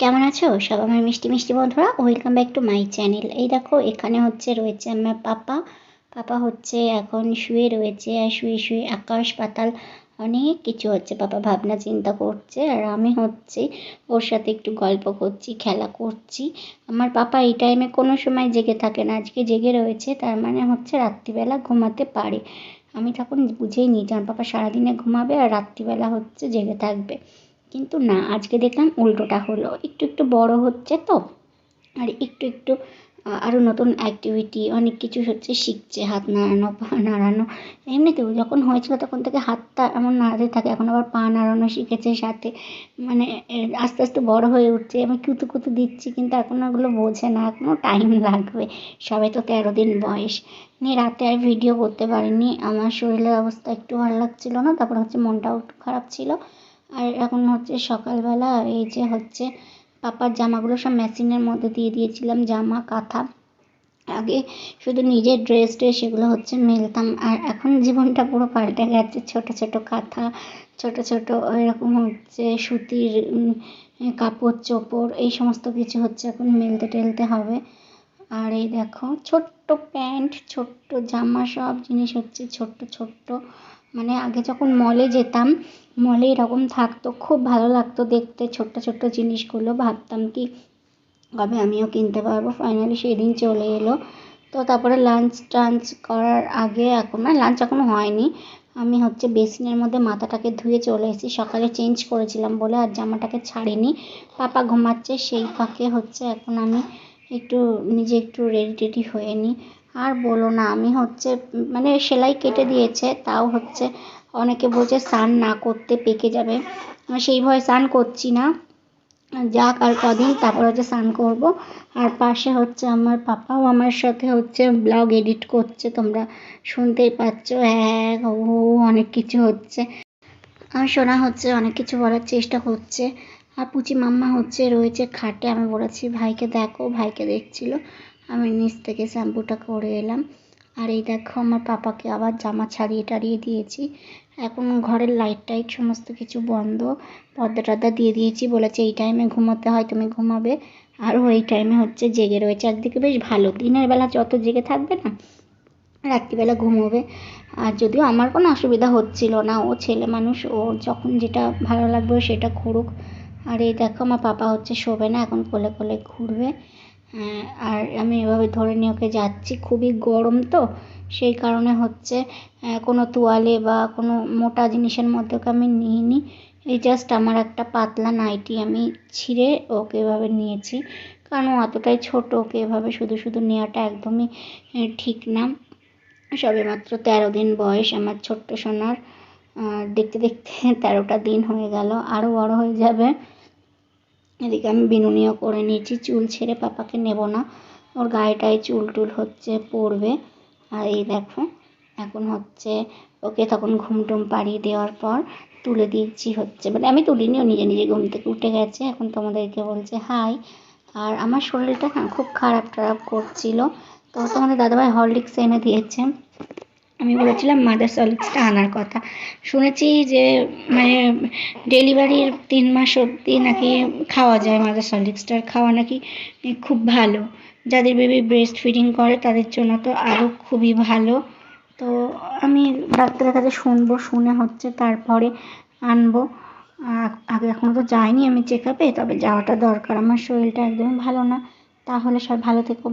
কেমন আছো? সব আমার মিষ্টি মিষ্টি বন্ধুরা welcome back to my channel এই দেখো, এখানে হচ্ছে রয়েছে আমার পাপা। পাপা হচ্ছে এখন শুয়ে রয়েছে আর শুয়ে শুয়ে আকাশ পাতাল অনেক কিছু হচ্ছে। পাপা ভাবনা চিন্তা করছে আর আমি হচ্ছে ওর সাথে একটু গল্প করছি, খেলা করছি। আমার পাপা এই টাইমে কোনো সময় জেগে থাকে না, আজকে জেগে রয়েছে, তার মানে হচ্ছে রাত্রিবেলা ঘুমাতে পারে। আমি তখন বুঝেই নিই আমার পাপা সারাদিনে ঘুমাবে আর রাত্রিবেলা হচ্ছে জেগে থাকবে। কিন্তু না, আজকে দেখলাম উল্টোটা হলো। একটু একটু বড় হচ্ছে তো। আর একটু একটু আরও নতুন অ্যাক্টিভিটি অনেক কিছু হচ্ছে শিখছে, হাত নাড়ানো, পা নাড়ানো। এমনিতেও যখন হয়েছিল তখন থেকে হাতটা এমন নাড়াতে থাকে, এখন আবার পা নাড়ানো শিখেছে সাথে। মানে আস্তে আস্তে বড় হয়ে উঠছে, আমি কুতু কুতু দিচ্ছি, কিন্তু এখন ওগুলো বোঝে না এখনও টাইম লাগবে। সবে তো তেরো দিন বয়স। নিয়ে রাতে আর ভিডিও করতে পারিনি। আমার শরীরের অবস্থা একটু ভালো লাগছিল না, তারপর হচ্ছে মনটাও একটু খারাপ ছিল। আর এখন হচ্ছে সকালবেলা এই যে হচ্ছে পাপার জামাগুলো সব মেশিনের মধ্যে দিয়ে দিয়েছিলাম, জামা, কাঁথা। আগে শুধু নিজের ড্রেস ড্রেস সেগুলো হচ্ছে মেলতাম। আর এখন জীবনটা পুরো পাল্টে গেছে, ছোট ছোট কাঁথা, ছোট ছোট এরকম হচ্ছে সুতির কাপড়, চোপড়, এই সমস্ত কিছু হচ্ছে এখন মেলতে টেলতে হবে। আর এই দেখো, ছোট্ট প্যান্ট, ছোট্ট জামা সব জিনিস হচ্ছে ছোট্ট ছোট্ট। মানে আগে যখন মলে যেতাম মলে এরকম থাকতো, খুব ভালো লাগতো দেখতে ছোট্ট ছোট্ট জিনিসগুলো। ভাবতাম কি, কবে আমিও কিনতে পারব? ফাইনালি সেদিন চলে এলো। তো তারপরে লাঞ্চ টাঞ্চ করার আগে এখন মানে লাঞ্চ এখনও হয়নি, আমি হচ্ছে বেসিনের মধ্যে মাথাটাকে ধুয়ে চলে এসেছি। সকালে চেঞ্জ করেছিলাম বলে আর জামাটাকে ছাড়িনি। পাপা ঘুমাচ্ছে, সেই ফাঁকে হচ্ছে এখন আমি একটু নিজে একটু রেডি টেডি হয়ে নিই আর বলো না, আমি হচ্ছে মানে সেলাই কেটে দিয়েছে, তাও হচ্ছে অনেকে বলছে স্নান না করতে পেকে যাবে। সেই ভয়ে স্নান করছি না। যাক, আর কদিন তারপর হচ্ছে স্নান করব। আর পাশে হচ্ছে আমার পাপাও আমার সাথে হচ্ছে ব্লগ এডিট করছে, তোমরা শুনতেই পাচ্ছ। হ্যাঁ ও অনেক কিছু হচ্ছে। আর শোনা হচ্ছে অনেক কিছু বলার চেষ্টা করছে। আর পুচি মাম্মা হচ্ছে, রয়েছে খাটে। আমি বলেছি, ভাইকে দেখো। ভাইকে দেখছিল। আমি নিচ থেকে শ্যাম্পুটা করে এলাম। আর এই দেখো, আমার পাপাকে আবার জামা ছাড়িয়ে টাড়িয়ে দিয়েছি। এখন ঘরের লাইট টাইট সমস্ত কিছু বন্ধ। পর্দা টর্দা দিয়ে দিয়েছি। বলেছে, এই টাইমে ঘুমোতে হয়, তুমি ঘুমাবে। আর ওই টাইমে হচ্ছে জেগে রয়েছে। একদিকে বেশ ভালো। দিনের বেলা যত জেগে থাকবে না, রাত্রিবেলা ঘুমোবে। আর যদিও আমার কোনো অসুবিধা হচ্ছিল না, ও ছেলে মানুষ, ও যখন যেটা ভালো লাগবে সেটা করুক। আর এই দেখো, আমার পাপা হচ্ছে শোবে না, এখন কোলে কোলে ঘুরবে। আর আমি এভাবে ধরে নিয়ে ওকে যাচ্ছি, খুবই গরম তো। সেই কারণে হচ্ছে কোনো তোয়ালে বা কোনো মোটা জিনিসের মধ্যে ওকে আমি নিইনি। এই জাস্ট আমার একটা পাতলা নাইটি আমি ছিঁড়ে ওকে এভাবে নিয়েছি। কারণ অতটাই ছোটো, ওকে এভাবে শুধু শুধু নেওয়াটা একদমই ঠিক না। সবে মাত্র তেরো দিন বয়স আমার ছোট্ট সোনার। দেখতে দেখতে তেরোটা দিন হয়ে গেল আরও বড় হয়ে যাবে। এদিকে আমি বিনুনিও করে নিয়েছি। চুল ছেড়ে পাপাকে নেব না। ওর গায়েটায় চুল টুল হচ্ছে, পড়বে। আর এই দেখো, এখন হচ্ছে ওকে তখন ঘুম টুম পাড়িয়ে দেওয়ার পর তুলে দিয়েছি হচ্ছে। মানে আমি তুলিনি, ও নিজে নিজে ঘুম থেকে উঠে গেছে। এখন তোমাদেরকে বলছে, হাই। আর আমার শরীরটা খুব খারাপ টারাপ করছিল। তো তোমাদের দাদাভাই হরলিক্স এনে দিয়েছে। আমি বলেছিলাম মাদার সলিডসটা আনার কথা। শুনেছি যে মানে ডেলিভারির তিন মাস অবধি নাকি খাওয়া যায় মাদার সলিডসটার খাওয়া নাকি খুব ভালো। যাদের বেবি ব্রেস্ট ফিডিং করে, তাদের জন্য তো আরও খুবই ভালো। তো আমি ডাক্তারের কাছে শুনব, শুনে হচ্ছে তারপরে আনব। আগে এখনও তো যাইনি আমি চেক আপে তবে যাওয়াটা দরকার। আমার শরীরটা একদমই ভালো না। তাহলে সব ভালো থেকো